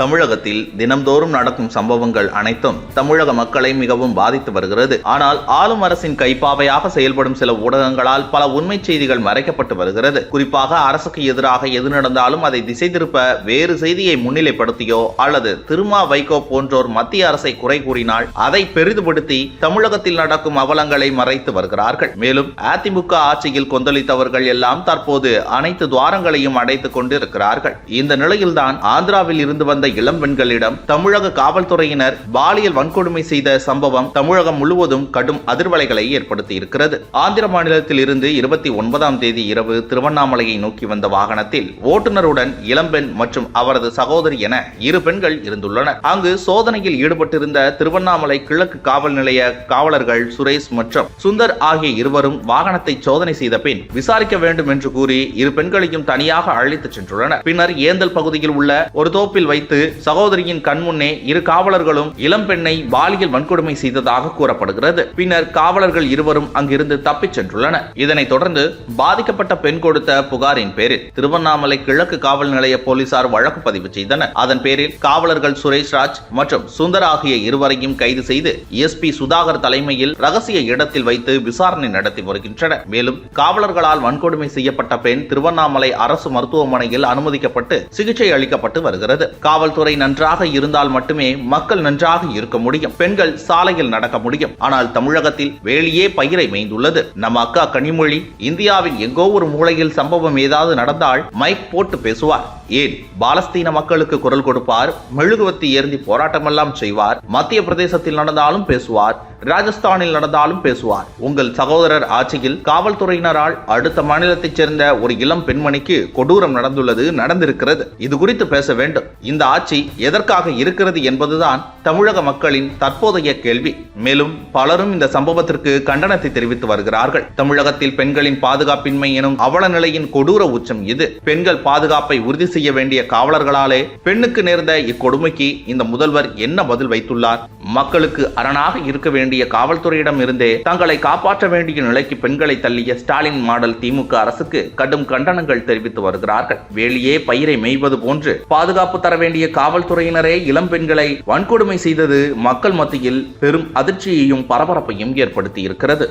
தமிழகத்தில் தினம்தோறும் நடக்கும் சம்பவங்கள் அனைத்தும் தமிழக மக்களை மிகவும் பாதித்து வருகிறது. ஆனால் ஆளும் அரசின் கைப்பாவையாக செயல்படும் சில ஊடகங்களால் பல உண்மை செய்திகள் மறைக்கப்பட்டு வருகிறது. குறிப்பாக அரசுக்கு எதிராக எது நடந்தாலும் அதை திசை திருப்ப வேறு செய்தியை முன்னிலைப்படுத்தியோ அல்லது திருமா வைகோ போன்றோர் மத்திய அரசை குறை கூறினால் அதை பெரிதுபடுத்தி தமிழகத்தில் நடக்கும் அவலங்களை மறைத்து வருகிறார்கள். மேலும் அதிமுக ஆட்சியில் கொந்தளித்தவர்கள் எல்லாம் தற்போது அனைத்து துவாரங்களையும் அடைத்துக் கொண்டிருக்கிறார்கள். இந்த நிலையில்தான் ஆந்திராவில் இருந்து வந்த இளம் பெண்களிடம் தமிழக காவல்துறையினர் பாலியல் வன்கொடுமை செய்த சம்பவம் தமிழகம் முழுவதும் கடும் அதிர்வலைகளை ஏற்படுத்தி இருக்கிறது ஆந்திர மாநிலத்தில் இருந்து இருபத்தி ஒன்பதாம் தேதி இரவு திருவண்ணாமலையை நோக்கி வந்த வாகனத்தில் ஓட்டுநருடன் இளம்பெண் மற்றும் அவரது சகோதரி என இரு பெண்கள் இருந்துள்ளனர். அங்கு சோதனையில் ஈடுபட்டிருந்த திருவண்ணாமலை கிழக்கு காவல் நிலைய காவலர்கள் சுரேஷ் மற்றும் சுந்தர் ஆகிய இருவரும் வாகனத்தை சோதனை செய்த பின் விசாரிக்க வேண்டும் என்று கூறி இரு பெண்களையும் தனியாக அழைத்துச் சென்றுள்ளனர். பின்னர் ஏந்தல் பகுதியில் உள்ள ஒரு தோப்பில் வைத்து சகோதரியின் கண்முன்னே இரு காவலர்களும் இளம் பெண்ணை பாலியல் வன்கொடுமை செய்ததாக கூறப்படுகிறது. பின்னர் காவலர்கள் இருவரும் அங்கிருந்து தப்பிச் சென்றுள்ளனர். இதனைத் தொடர்ந்து பாதிக்கப்பட்ட பெண் கொடுத்த புகாரின் பேரில் திருவண்ணாமலை கிழக்கு காவல் நிலைய போலீசார் வழக்கு பதிவு செய்தனர். அதன் பேரில் காவலர்கள் சுரேஷ் ராஜ் மற்றும் சுந்தர் ஆகிய இருவரையும் கைது செய்து எஸ்பி சுதாகர் தலைமையில் ரகசிய இடத்தில் வைத்து விசாரணை நடத்தி வருகின்றனர். மேலும் காவலர்களால் வன்கொடுமை செய்யப்பட்ட பெண் திருவண்ணாமலை அரசு மருத்துவமனையில் அனுமதிக்கப்பட்டு சிகிச்சை அளிக்கப்பட்டு வருகிறது. காவல்துறை நன்றாக இருந்தால் மட்டுமே மக்கள் நன்றாக இருக்க முடியும். பெண்கள் சாலையில் நடக்க முடியும். ஆனால் தமிழகத்தில் வேலியே பயிரை மேய்ந்துள்ளது. நம்ம அக்கா கனிமொழி இந்தியாவின் எங்கோ ஒரு மூலையில் சம்பவம் ஏதாவது நடந்தால் மைக் போட்டு பேசுவார். ஏன்? பாலஸ்தீன மக்களுக்கு குரல் கொடுப்பார் மெழுகுவத்தி ஏந்தி போராட்டமெல்லாம் செய்வார் மத்திய பிரதேசத்தில் நடந்தாலும் பேசுவார் ராஜஸ்தானில் நடந்தாலும் பேசுவார். உங்கள் சகோதரர் ஆட்சியில் காவல்துறையினரால் அடுத்த மாநிலத்தைச் சேர்ந்த ஒரு இளம் பெண்மணிக்கு கொடூரம் நடந்துள்ளது நடந்திருக்கிறது. இது குறித்து பேச வேண்டும். இந்த ஆட்சி எதற்காக இருக்கிறது என்பதுதான் தமிழக மக்களின் தற்போதைய கேள்வி. மேலும் பலரும் இந்த சம்பவத்திற்கு கண்டனத்தை தெரிவித்து வருகிறார்கள். தமிழகத்தில் பெண்களின் பாதுகாப்பின்மை எனும் அவல நிலையின் கொடூர உச்சம் இது. பெண்கள் பாதுகாப்பை உறுதி செய்ய வேண்டிய காவலர்களாலே பெண்ணுக்கு நேர்ந்த இக்கொடுமைக்கு இந்த முதல்வர் என்ன பதில் வைத்துள்ளார்? மக்களுக்கு அரணாக இருக்க வேண்டிய காவல்துறையிடம் இருந்தே தங்களை காப்பாற்ற வேண்டிய நிலைக்கு பெண்களை தள்ளிய ஸ்டாலின் மாடல் திமுக அரசுக்கு கடும் கண்டனங்கள் தெரிவித்து வருகிறார்கள். வேலியே பயிரை மேய்வது போன்று பாதுகாப்பு தர வேண்டிய காவல்துறையினரே இளம் பெண்களை வன்கொடுமை செய்தது மக்கள் மத்தியில் பெரும் அதிர்ச்சியையும் பரபரப்பையும் ஏற்படுத்தி இருக்கிறது